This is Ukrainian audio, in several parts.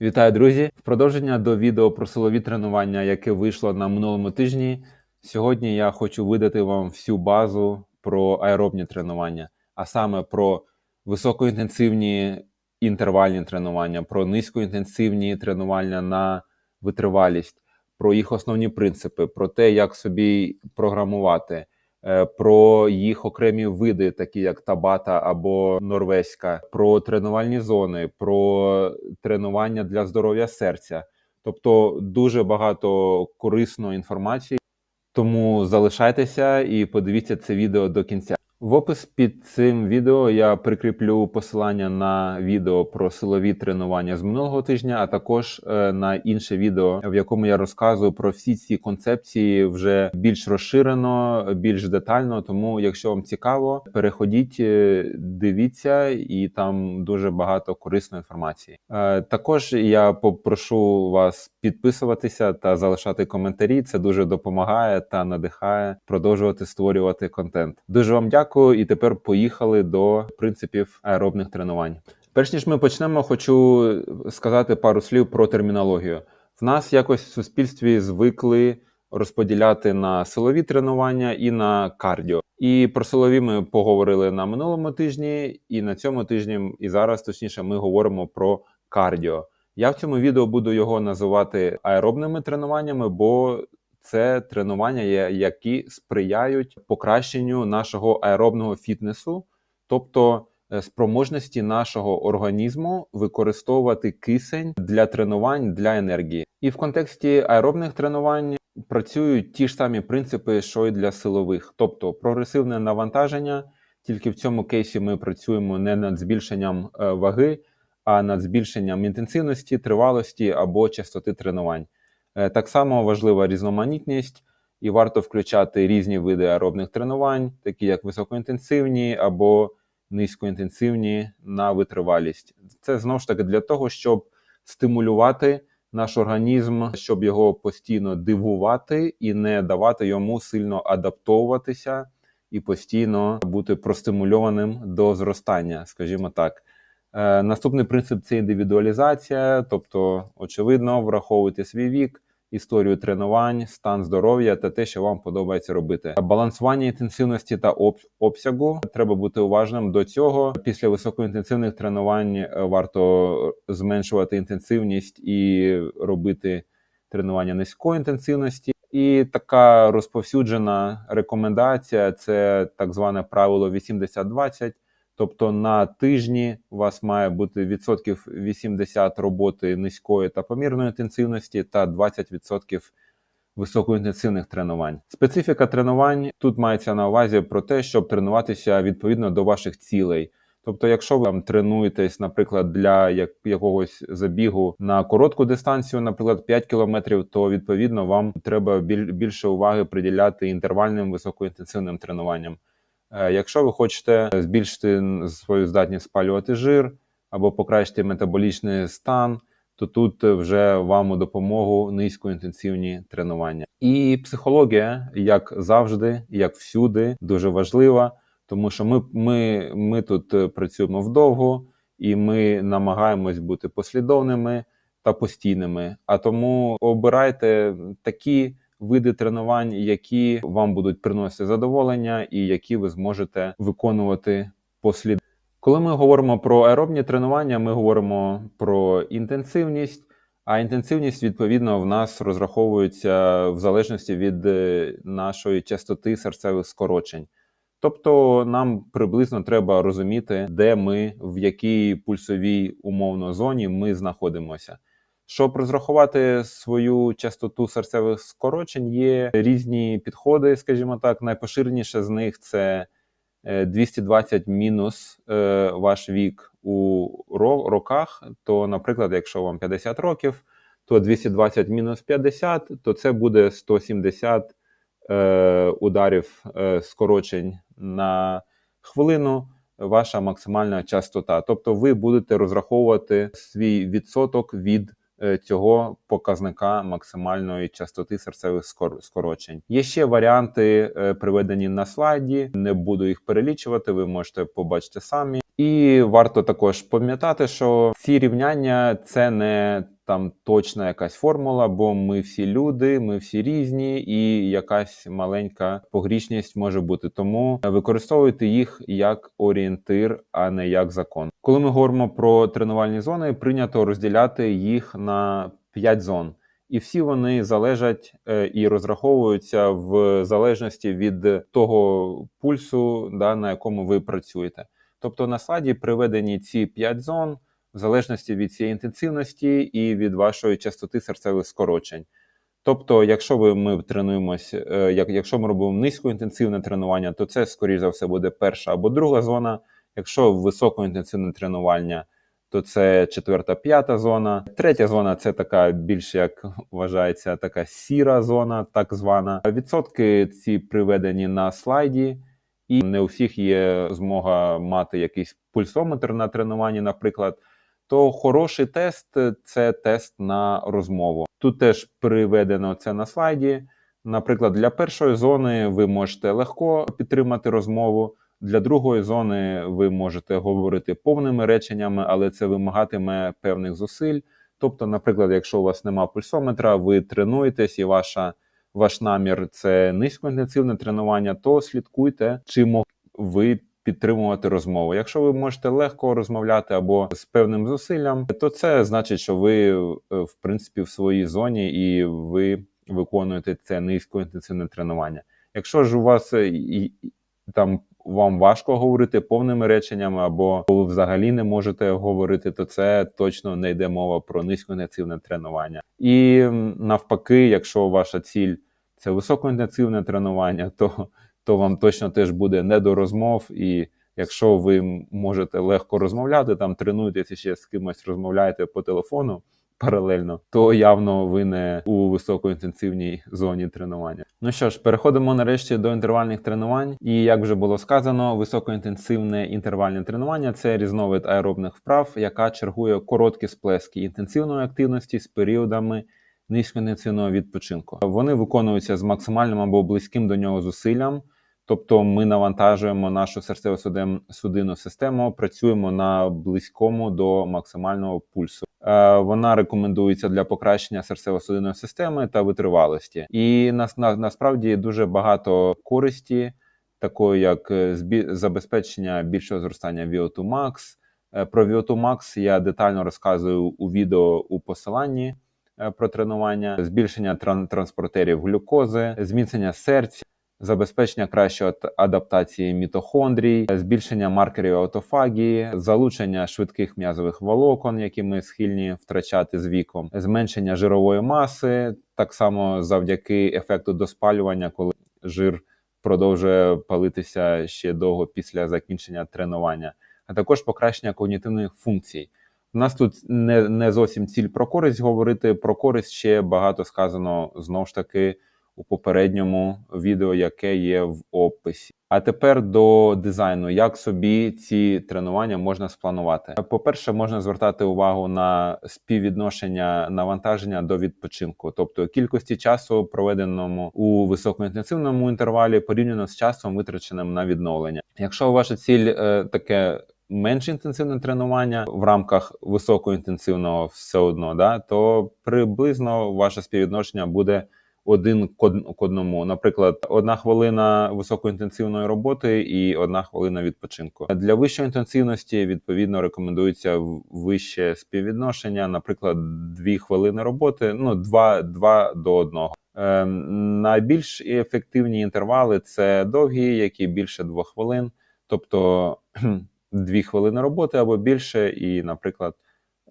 Вітаю, друзі! В продовження до відео про силові тренування, яке вийшло на минулому тижні. Сьогодні я хочу видати вам всю базу про аеробні тренування, а саме про високоінтенсивні інтервальні тренування, про низькоінтенсивні тренування на витривалість, про їх основні принципи, про те, як собі програмувати, про їх окремі види, такі як табата або норвезька, про тренувальні зони, про тренування для здоров'я серця. Тобто дуже багато корисної інформації. Тому залишайтеся і подивіться це відео до кінця. В опис під цим відео я прикріплю посилання на відео про силові тренування з минулого тижня, а також е, на інше відео, в якому я розказую про всі ці концепції вже більш розширено, більш детально. Тому, якщо вам цікаво, переходіть, е, дивіться, і там дуже багато корисної інформації. Е, Також я попрошу вас підписуватися та залишати коментарі. Це дуже допомагає та надихає продовжувати створювати контент. Дуже вам дякую. І тепер поїхали до принципів аеробних тренувань. Перш ніж ми почнемо, хочу сказати пару слів про термінологію. В нас якось в суспільстві звикли розподіляти на силові тренування і на кардіо. І про силові ми поговорили на минулому тижні, і на цьому тижні, і зараз точніше, ми говоримо про кардіо. Я в цьому відео буду його називати аеробними тренуваннями, бо це тренування, які сприяють покращенню нашого аеробного фітнесу, тобто е, спроможності нашого організму використовувати кисень для тренувань для енергії. І в контексті аеробних тренувань працюють ті ж самі принципи, що й для силових, тобто прогресивне навантаження. Тільки в цьому кейсі ми працюємо не над збільшенням е, ваги, а над збільшенням інтенсивності, тривалості або частоти тренувань. Е, так само важлива різноманітність, і варто включати різні види аеробних тренувань, такі як високоінтенсивні або низькоінтенсивні на витривалість. Це знову ж таки для того, щоб стимулювати наш організм, щоб його постійно дивувати і не давати йому сильно адаптовуватися і постійно бути простимульованим до зростання, скажімо так. Е, наступний принцип це індивідуалізація, тобто, очевидно, враховуйте свій вік, історію тренувань, стан здоров'я та те, що вам подобається робити. Балансування інтенсивності та обсягу треба бути уважним до цього. Після високоінтенсивних тренувань е, варто зменшувати інтенсивність і робити тренування низької інтенсивності. І така розповсюджена рекомендація це так зване правило 80-20. Тобто на тижні у вас має бути відсотків 80 роботи низької та помірної інтенсивності та 20% високоінтенсивних тренувань. Специфіка тренувань тут мається на увазі про те, щоб тренуватися відповідно до ваших цілей. Тобто, якщо ви там тренуєтесь, наприклад, для якогось забігу на коротку дистанцію, наприклад, 5 кілометрів, то відповідно вам треба більше уваги приділяти інтервальним високоінтенсивним тренуванням. Е, якщо ви хочете збільшити свою здатність спалювати жир або покращити метаболічний стан, то тут вже вам у допомогу низькоінтенсивні тренування. І психологія, як завжди, як всюди, дуже важлива, тому що ми, ми, ми тут працюємо вдовго і ми намагаємось бути послідовними та постійними. А тому обирайте такі види тренувань, які вам будуть приносити задоволення, і які ви зможете виконувати послід. Коли ми говоримо про аеробні тренування, ми говоримо про інтенсивність. А інтенсивність, відповідно, в нас розраховується в залежності від е, нашої частоти серцевих скорочень. Тобто нам приблизно треба розуміти, де ми, в якій пульсовій умовно зоні ми знаходимося. Щоб розрахувати свою частоту серцевих скорочень, є різні підходи, скажімо так. Найпоширеніше з них це 220 е, мінус е, ваш вік у роках. То, наприклад, якщо вам 50 років, то 220 мінус 50, то це буде 170 е, ударів скорочень на хвилину. Ваша максимальна частота. Тобто, ви будете розраховувати свій відсоток від цього показника максимальної частоти серцевих скорочень. Є ще варіанти, е, приведені на слайді. Не буду їх перелічувати. Ви можете побачити самі. І варто також пам'ятати, що ці рівняння це не там точна якась формула, бо ми всі люди, ми всі різні, і якась маленька погрішність може бути. Тому використовуйте їх як орієнтир, а не як закон. Коли ми говоримо про тренувальні зони, прийнято розділяти їх на 5 зон. І всі вони залежать е, і розраховуються в залежності від того пульсу, да, на якому ви працюєте. Тобто на слайді приведені ці 5 зон в залежності від цієї інтенсивності і від вашої частоти серцевих скорочень. Тобто, якщо ви ми тренуємось, е, як якщо ми робимо низькоінтенсивне тренування, то це, скоріш за все, буде перша або друга зона. Якщо високоінтенсивне тренування, то це четверта, п'ята зона. Третя зона це така більш як вважається така сіра зона, так звана. Відсотки ці приведені на слайді, і не у всіх є змога мати якийсь пульсометр на тренуванні, наприклад. То хороший тест це тест на розмову. Тут теж приведено це на слайді. Наприклад, для першої зони ви можете легко підтримати розмову. Для другої зони ви можете говорити повними реченнями, але це вимагатиме певних зусиль. Тобто, наприклад, якщо у вас нема пульсометра, ви тренуєтесь і ваша, ваш намір це низькоінтенсивне тренування, то слідкуйте, чи ви підтримувати розмову. Якщо ви можете легко розмовляти або з певним зусиллям, то це значить, що ви в принципі в своїй зоні і ви виконуєте це низькоінтенсивне тренування. Якщо ж у вас і там вам важко говорити повними реченнями, або ви взагалі не можете говорити, то це точно не йде мова про низькоінтенсивне тренування. І навпаки, якщо ваша ціль це високоінтенсивне тренування, то то вам точно теж буде не до розмов. І якщо ви можете легко розмовляти, там тренуєтеся ще з кимось, розмовляєте по телефону паралельно, то явно ви не у високоінтенсивній зоні тренування. Ну що ж, переходимо нарешті до інтервальних тренувань. І як вже було сказано, високоінтенсивне інтервальне тренування це різновид аеробних вправ, яка чергує короткі сплески інтенсивної активності з періодами. Низькоінтенсивного відпочинку вони виконуються з максимальним або близьким до нього зусиллям, тобто ми навантажуємо нашу серцево-судинну систему, працюємо на близькому до максимального пульсу. Е, вона рекомендується для покращення серцево-судинної системи та витривалості, і нас на, насправді дуже багато користі, такої як е, забезпечення більшого зростання VO2 Max. Е, про VO2 Max я детально розказую у відео у посиланні про тренування, збільшення транспортерів глюкози, зміцнення серця забезпечення кращої адаптації мітохондрій, збільшення маркерів аутофагії, залучення швидких м'язових волокон, які ми схильні втрачати з віком, зменшення жирової маси, так само завдяки ефекту доспалювання, коли жир продовжує палитися ще довго після закінчення тренування, а також покращення когнітивних функцій. У нас тут не не зовсім ціль про користь говорити. Про користь ще багато сказано знову ж таки у попередньому відео, яке є в описі. А тепер до дизайну, як собі ці тренування можна спланувати. По-перше, можна звертати увагу на співвідношення навантаження до відпочинку, тобто кількості часу, проведеному у високоінтенсивному інтервалі, порівняно з часом, витраченим на відновлення. Якщо ваша ціль е, таке менш інтенсивне тренування в рамках високоінтенсивного все одно, да, то приблизно ваше співвідношення буде один к одному. Наприклад, одна хвилина високоінтенсивної роботи і одна хвилина відпочинку. Для вищої інтенсивності відповідно рекомендується вище співвідношення, наприклад, дві хвилини роботи, ну два, два до одного. Е, найбільш ефективні інтервали це довгі, які більше двох хвилин, тобто дві хвилини роботи або більше, і, наприклад.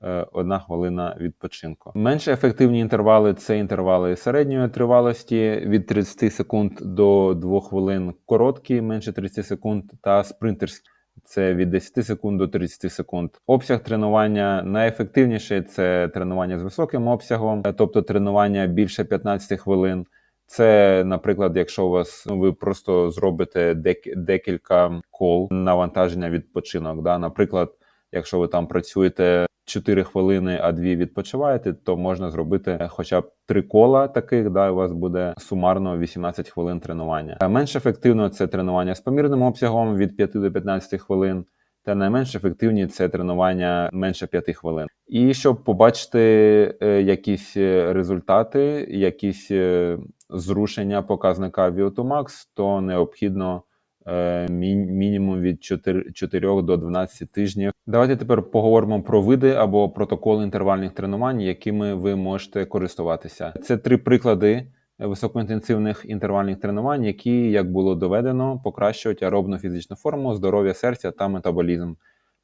Е, одна хвилина відпочинку. Менш ефективні інтервали це інтервали середньої тривалості від 30 секунд до 2 хвилин короткі, менше 30 секунд, та спринтерські. Це від 10 секунд до 30 секунд. Обсяг тренування найефективніший це тренування з високим обсягом, тобто тренування більше 15 хвилин. Це, наприклад, якщо у вас ну, ви просто зробите декілька кол навантаження відпочинок. Да? Наприклад, якщо ви там працюєте 4 хвилини, а 2 відпочиваєте, то можна зробити хоча б три кола таких, да, у вас буде сумарно 18 хвилин тренування. Менш ефективно це тренування з помірним обсягом від 5 до 15 хвилин. та найменш ефективні це тренування менше 5 хвилин. І щоб побачити е, якісь е, результати, якісь е, зрушення показника VO2 Max, то необхідно е, мінімум від 4, 4 до 12 тижнів. Давайте тепер поговоримо про види або протоколи інтервальних тренувань, якими ви можете користуватися. Це три приклади високоінтенсивних інтервальних тренувань, які, як було доведено, покращують аеробну фізичну форму, здоров'я серця та метаболізм.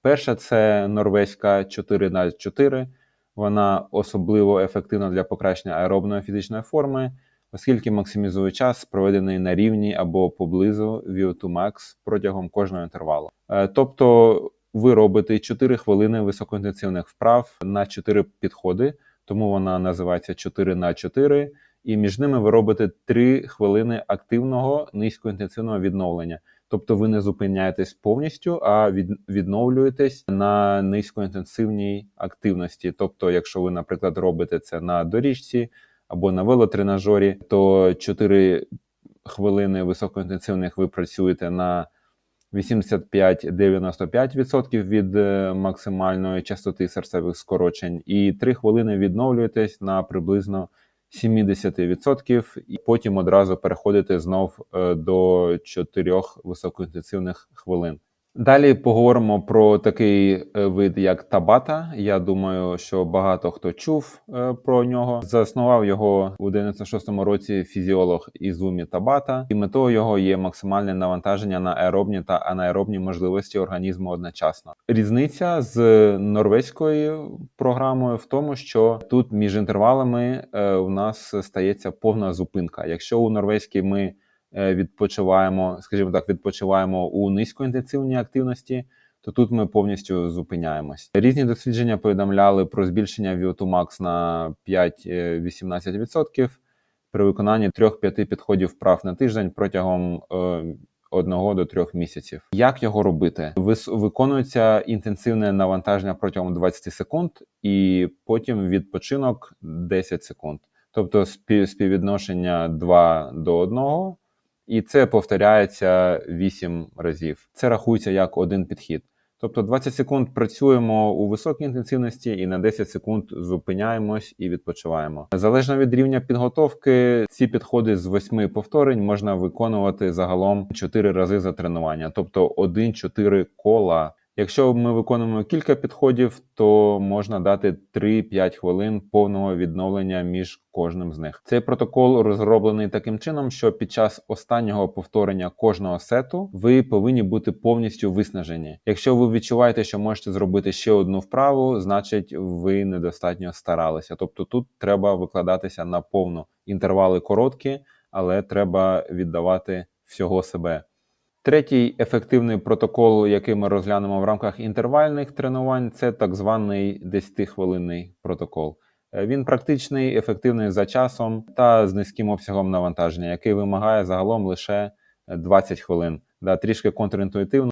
Перша це норвезька 4 на 4 Вона особливо ефективна для покращення аеробної фізичної форми, оскільки максимізує час, проведений на рівні або поблизу VO2 Max протягом кожного інтервалу. Е, Тобто ви робите 4 хвилини високоінтенсивних вправ на 4 підходи, тому вона називається 4 на 4 і між ними ви робите 3 хвилини активного низькоінтенсивного відновлення. Тобто ви не зупиняєтесь повністю, а від, відновлюєтесь на низькоінтенсивній активності. Тобто, якщо ви, наприклад, робите це на доріжці або на велотренажері, то 4 хвилини високоінтенсивних ви працюєте на 85-95% від е, максимальної частоти серцевих скорочень, і 3 хвилини відновлюєтесь на приблизно 70%, і потім одразу переходите знов е, до 4 високоінтенсивних хвилин. Далі поговоримо про такий е, вид, як табата. Я думаю, що багато хто чув е, про нього. Заснував його у 96-му році фізіолог Ізумі Табата, і метою його є максимальне навантаження на аеробні та анаеробні можливості організму одночасно. Різниця з норвезькою програмою в тому, що тут між інтервалами е, у нас стається повна зупинка. Якщо у норвезькій ми е, відпочиваємо, скажімо так, відпочиваємо у низькоінтенсивній активності, то тут ми повністю зупиняємось. Різні дослідження повідомляли про збільшення VO2 Max на 5-18% при виконанні 3-5 підходів вправ на тиждень протягом е, одного до трьох місяців. Як його робити? Виконується інтенсивне навантаження протягом 20 секунд, і потім відпочинок 10 секунд. Тобто спів- співвідношення 2 до 1, і це повторяється 8 разів. Це рахується як один підхід. Тобто 20 секунд працюємо у високій інтенсивності і на 10 секунд зупиняємось і відпочиваємо. Залежно від рівня підготовки, ці підходи з 8 повторень можна виконувати загалом 4 рази за тренування, тобто 1-4 кола. Якщо ми виконуємо кілька підходів, то можна дати 3-5 хвилин повного відновлення між кожним з них. Цей протокол розроблений таким чином, що під час останнього повторення кожного сету ви повинні бути повністю виснажені. Якщо ви відчуваєте, що можете зробити ще одну вправу, значить ви недостатньо старалися. Тобто тут треба викладатися на повну. Інтервали короткі, але треба віддавати всього себе. Третій ефективний протокол, який ми розглянемо в рамках інтервальних тренувань, це так званий 10-хвилинний протокол. Е, Він практичний, ефективний за часом та з низьким обсягом навантаження, який вимагає загалом лише 20 хвилин. Да, трішки контрінтуїтивно.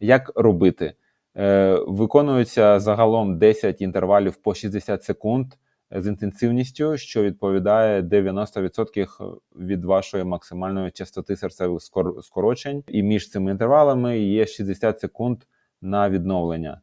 Як робити? Е, Виконується загалом 10 інтервалів по 60 секунд з інтенсивністю, що відповідає 90% від вашої максимальної частоти серцевих скорочень, і між цими інтервалами є 60 секунд на відновлення.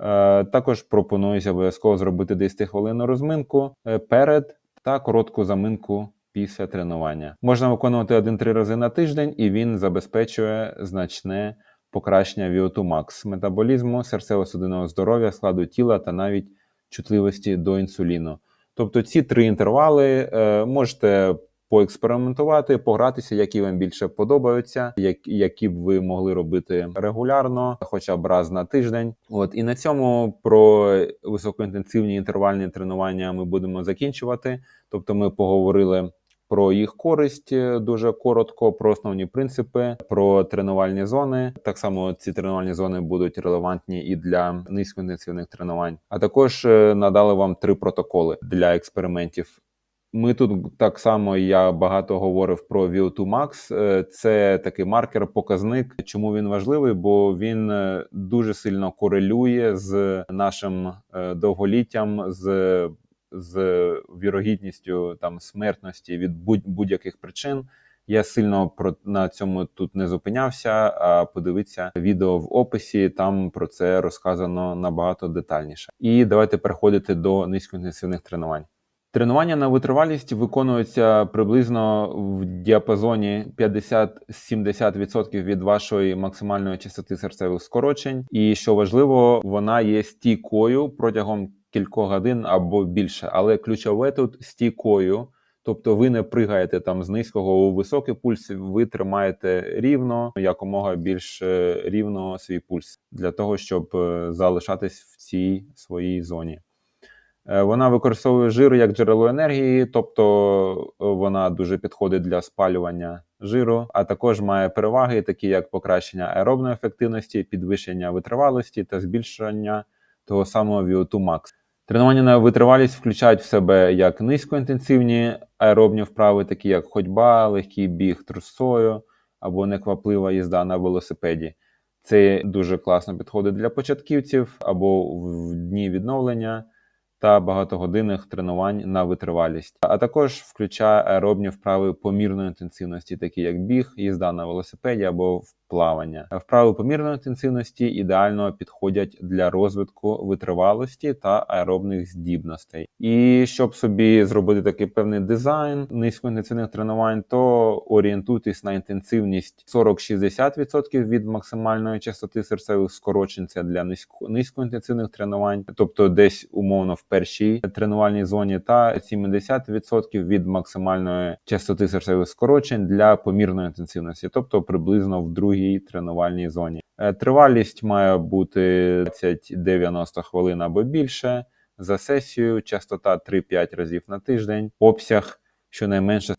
Е, Також пропонується обов'язково зробити 10 хвилинну розминку е, перед та коротку заминку після тренування. Можна виконувати 1-3 рази на тиждень, і він забезпечує значне покращення VO2 Max, метаболізму, серцево-судинного здоров'я, складу тіла та навіть чутливості до інсуліну. Тобто ці три інтервали е, можете поекспериментувати, погратися, які вам більше подобаються, як, які б ви могли робити регулярно, хоча б раз на тиждень. От і на цьому про високоінтенсивні інтервальні тренування ми будемо закінчувати. Тобто, ми поговорили. Про їх користь е, дуже коротко, про основні принципи, про тренувальні зони. Так само ці тренувальні зони будуть релевантні і для низькоінтенсивних тренувань. А також е, надали вам три протоколи для експериментів. Ми тут так само я багато говорив про VO2 Max. Е, Це такий маркер, показник. Чому він важливий? Бо він дуже сильно корелює з нашим довголіттям, з, з вірогідністю там смертності від будь- будь-яких причин, Я сильно про на цьому тут не зупинявся. А подивіться відео в описі. Там про це розказано набагато детальніше. І давайте переходити до низькоінтенсивних тренувань. Тренування на витривалість виконується приблизно в діапазоні 50-70% від вашої максимальної частоти серцевих скорочень. І що важливо, вона є стійкою протягом кількох годин або більше. Але ключове тут стійкою. Тобто ви не пригаєте там з низького у високий пульс, ви тримаєте рівно, якомога більш рівно свій пульс для того, щоб е, залишатись в цій своїй зоні. Е, Вона використовує жир як джерело енергії, тобто е, вона дуже підходить для спалювання жиру, а також має переваги, такі як покращення аеробної ефективності, підвищення витривалості та збільшення того самого VO2 max. Тренування на витривалість включають в себе як низькоінтенсивні аеробні вправи, такі як ходьба, легкий біг трусою або некваплива їзда на велосипеді. Це дуже класно підходить для початківців або в дні відновлення та багатогодинних тренувань на витривалість, а також включає аеробні вправи помірної інтенсивності, такі як біг, їзда на велосипеді або плавання. Вправи помірної інтенсивності ідеально підходять для розвитку витривалості та аеробних здібностей. І щоб собі зробити такий певний дизайн низькоінтенсивних тренувань, то орієнтуйтесь на інтенсивність 40-60% від максимальної частоти серцевих скорочень це для низько низькоінтенсивних тренувань, тобто десь умовно в першій тренувальній зоні, та 70% від максимальної частоти серцевих скорочень для помірної інтенсивності, тобто приблизно в другій тренувальній зоні. Е, Тривалість має бути 90 хвилин або більше за сесію, частота 3-5 разів на тиждень, обсяг щонайменше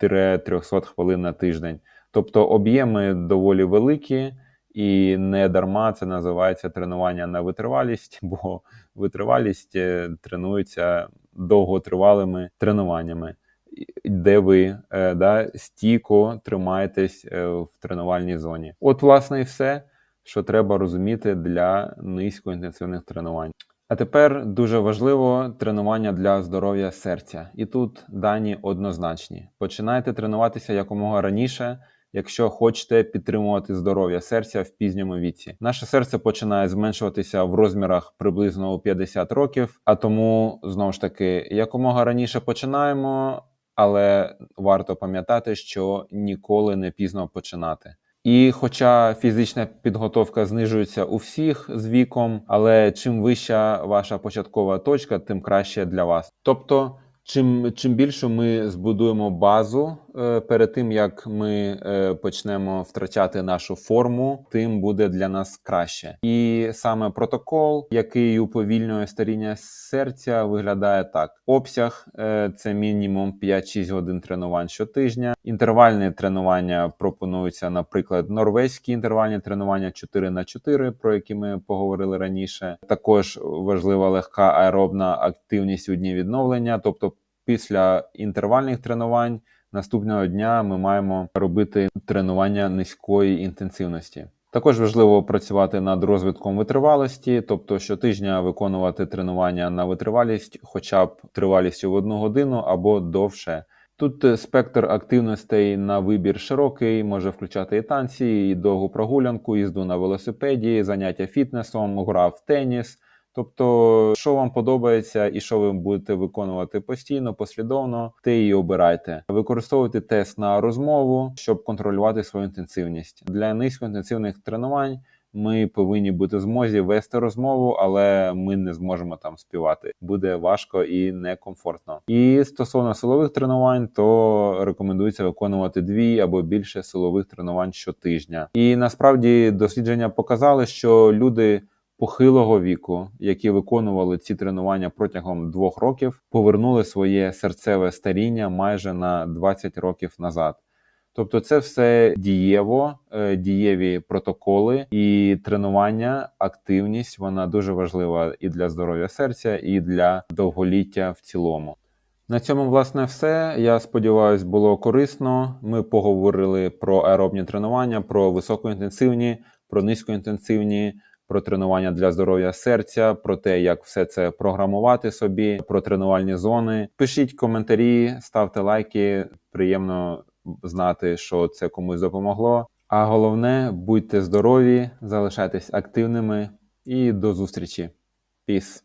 50-300 хвилин на тиждень. Тобто об'єми доволі великі, і не дарма це називається тренування на витривалість, бо витривалість е, тренується довготривалими тренуваннями, де ви е, да, стійко тримаєтесь е, в тренувальній зоні. От, власне, і все, що треба розуміти для низькоінтенсивних тренувань. А тепер дуже важливо тренування для здоров'я серця. І тут дані однозначні. Починайте тренуватися якомога раніше, якщо хочете підтримувати здоров'я серця в пізньому віці. Наше серце починає зменшуватися в розмірах приблизно у 50 років, а тому знову ж таки якомога раніше починаємо, але варто пам'ятати, що ніколи не пізно починати. І хоча фізична підготовка знижується у всіх з віком, але чим вища ваша початкова точка, тим краще для вас. Тобто, чим чим більше ми збудуємо базу перед тим як ми е, почнемо втрачати нашу форму, тим буде для нас краще. І саме протокол, який уповільнює старіння серця, виглядає так: обсяг е, це мінімум 5-6 годин тренувань щотижня. Інтервальні тренування пропонуються, наприклад, норвезькі інтервальні тренування 4 на 4 про які ми поговорили раніше. Також важлива легка аеробна активність у дні відновлення, тобто після інтервальних тренувань. Наступного дня ми маємо робити тренування низької інтенсивності. Також важливо працювати над розвитком витривалості, тобто щотижня виконувати тренування на витривалість, хоча б тривалістю в одну годину або довше. Тут е, спектр активностей на вибір широкий, може включати і танці, і довгу прогулянку, їзду на велосипеді, заняття фітнесом, гра в теніс. Тобто, що вам подобається і що ви будете виконувати постійно, послідовно, те і обирайте. Використовуйте тест на розмову, щоб контролювати свою інтенсивність. Для низькоінтенсивних тренувань ми повинні бути в змозі вести розмову, але ми не зможемо там співати. Буде важко і некомфортно. І стосовно силових тренувань, то рекомендується виконувати дві або більше силових тренувань щотижня. І насправді дослідження показали, що люди похилого віку, які виконували ці тренування протягом двох років, повернули своє серцеве старіння майже на 20 років назад. Тобто, це все дієво, е, дієві протоколи і тренування, активність вона дуже важлива і для здоров'я серця, і для довголіття в цілому. На цьому, власне, все. Я сподіваюся, було корисно. Ми поговорили про аеробні тренування, про високоінтенсивні, про низькоінтенсивні про тренування для здоров'я серця, про те, як все це програмувати собі, про тренувальні зони. Пишіть коментарі, ставте лайки. Приємно знати, що це комусь допомогло. А головне, будьте здорові, залишайтесь активними і до зустрічі. Peace.